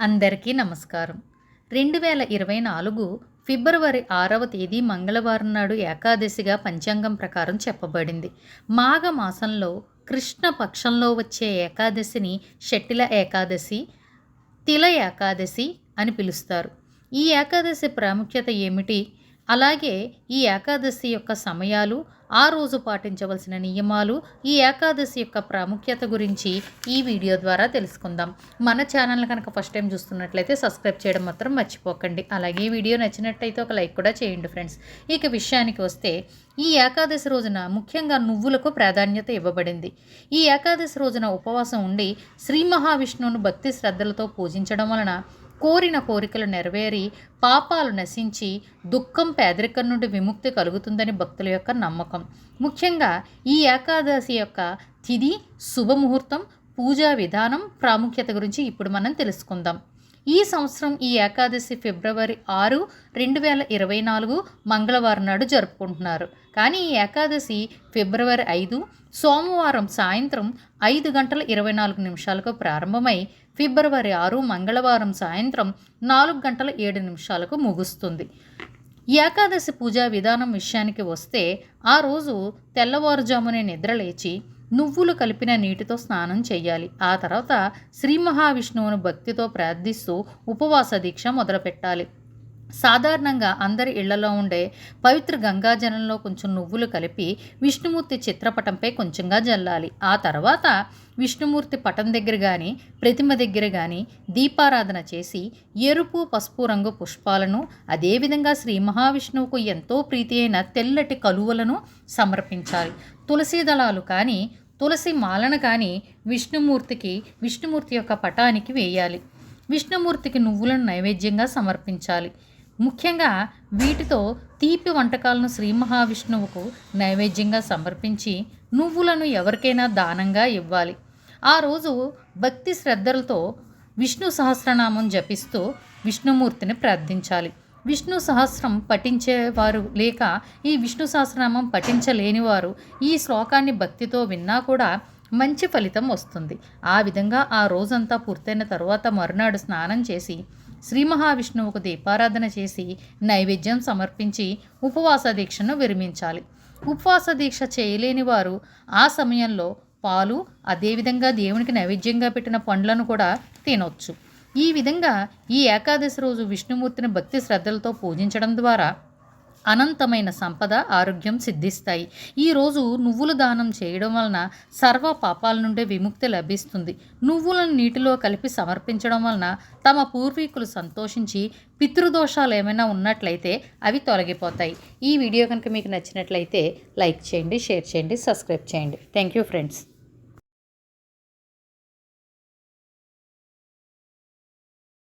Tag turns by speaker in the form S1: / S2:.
S1: అందరికీ నమస్కారం. రెండు వేల ఇరవై నాలుగు ఫిబ్రవరి ఆరవ తేదీ మంగళవారం నాడు ఏకాదశిగా పంచాంగం ప్రకారం చెప్పబడింది. మాఘ మాసంలో కృష్ణ పక్షంలో వచ్చే ఏకాదశిని షట్టిల ఏకాదశి తిల ఏకాదశి అని పిలుస్తారు. ఈ ఏకాదశి ప్రాముఖ్యత ఏమిటి? అలాగే ఈ ఏకాదశి యొక్క సమయాలు ఆ రోజు పాటించవలసిన నియమాలు ఈ ఏకాదశి యొక్క ప్రాముఖ్యత గురించి ఈ వీడియో ద్వారా తెలుసుకుందాం. మన ఛానల్ కనుక ఫస్ట్ టైం చూస్తున్నట్లయితే సబ్స్క్రైబ్ చేయడం మాత్రం మర్చిపోకండి. అలాగే ఈ వీడియో నచ్చినట్టయితే ఒక లైక్ కూడా చేయండి ఫ్రెండ్స్. ఇక విషయానికి వస్తే ఈ ఏకాదశి రోజున ముఖ్యంగా నువ్వులకు ప్రాధాన్యత ఇవ్వబడింది. ఈ ఏకాదశి రోజున ఉపవాసం ఉండి శ్రీ మహావిష్ణువును భక్తి శ్రద్ధలతో పూజించడం వలన కోరిన కోరికలు నెరవేరి పాపాలు నశించి దుఃఖం పేదరికం నుండి విముక్తి కలుగుతుందని భక్తుల యొక్క నమ్మకం. ముఖ్యంగా ఈ ఏకాదశి యొక్క తిథి శుభముహూర్తం పూజా విధానం ప్రాముఖ్యత గురించి ఇప్పుడు మనం తెలుసుకుందాం. ఈ సంవత్సరం ఈ ఏకాదశి ఫిబ్రవరి ఆరు రెండు వేల ఇరవై నాలుగు మంగళవారం నాడు జరుపుకుంటున్నారు. కానీ ఈ ఏకాదశి ఫిబ్రవరి ఐదు సోమవారం సాయంత్రం ఐదు గంటల ఇరవై నాలుగు నిమిషాలకు ప్రారంభమై ఫిబ్రవరి ఆరు మంగళవారం సాయంత్రం నాలుగు గంటల ఏడు నిమిషాలకు ముగుస్తుంది. ఏకాదశి పూజా విధానం విషయానికి వస్తే ఆ రోజు తెల్లవారుజామునే నిద్రలేచి నువ్వులు కలిపిన నీటితో స్నానం చేయాలి ఆ తర్వాత శ్రీ మహావిష్ణువును భక్తితో ప్రార్థిస్తూ ఉపవాస దీక్ష మొదలుపెట్టాలి. సాధారణంగా అందరి ఇళ్ళలో ఉండే పవిత్ర గంగాజలంలో కొంచెం నువ్వులు కలిపి విష్ణుమూర్తి చిత్రపటంపై కొంచెంగా జల్లాలి. ఆ తర్వాత విష్ణుమూర్తి పటం దగ్గర కానీ ప్రతిమ దగ్గర కానీ దీపారాధన చేసి ఎరుపు పసుపు రంగు పుష్పాలను అదేవిధంగా శ్రీ మహావిష్ణువుకు ఎంతో ప్రీతి అయిన తెల్లటి కలువలను సమర్పించాలి. తులసి దళాలు కానీ తులసి మాలను కానీ విష్ణుమూర్తికి విష్ణుమూర్తి యొక్క పటానికి వేయాలి. విష్ణుమూర్తికి నువ్వులను నైవేద్యంగా సమర్పించాలి. ముఖ్యంగా వీటితో తీపి వంటకాలను శ్రీ మహావిష్ణువుకు నైవేద్యంగా సమర్పించి నువ్వులను ఎవరికైనా దానంగా ఇవ్వాలి. ఆ రోజు భక్తి శ్రద్ధలతో విష్ణు సహస్రనామం జపిస్తూ విష్ణుమూర్తిని ప్రార్థించాలి. విష్ణు సహస్రం పఠించేవారు లేక ఈ విష్ణు సహస్రనామం పఠించలేని వారు ఈ శ్లోకాన్ని భక్తితో విన్నా కూడా మంచి ఫలితం వస్తుంది. ఆ విధంగా ఆ రోజంతా పూర్తయిన తర్వాత మరునాడు స్నానం చేసి శ్రీ మహావిష్ణువుకు దీపారాధన చేసి నైవేద్యం సమర్పించి ఉపవాస దీక్షను విరమించాలి. ఉపవాస దీక్ష చేయలేని వారు ఆ సమయంలో పాలు అదేవిధంగా దేవునికి నైవేద్యంగా పెట్టిన పండ్లను కూడా తినొచ్చు. ఈ విధంగా ఈ ఏకాదశి రోజు విష్ణుమూర్తిని భక్తి శ్రద్ధలతో పూజించడం ద్వారా అనంతమైన సంపద ఆరోగ్యం సిద్ధిస్తాయి. ఈరోజు నువ్వులు దానం చేయడం వలన సర్వ పాపాల నుండి విముక్తి లభిస్తుంది. నువ్వులను నీటిలో కలిపి సమర్పించడం వలన తమ పూర్వీకులు సంతోషించి పితృదోషాలు ఏమైనా ఉన్నట్లయితే అవి తొలగిపోతాయి. ఈ వీడియో కనుక మీకు నచ్చినట్లయితే లైక్ చేయండి షేర్ చేయండి సబ్స్క్రైబ్ చేయండి. Thank you friends.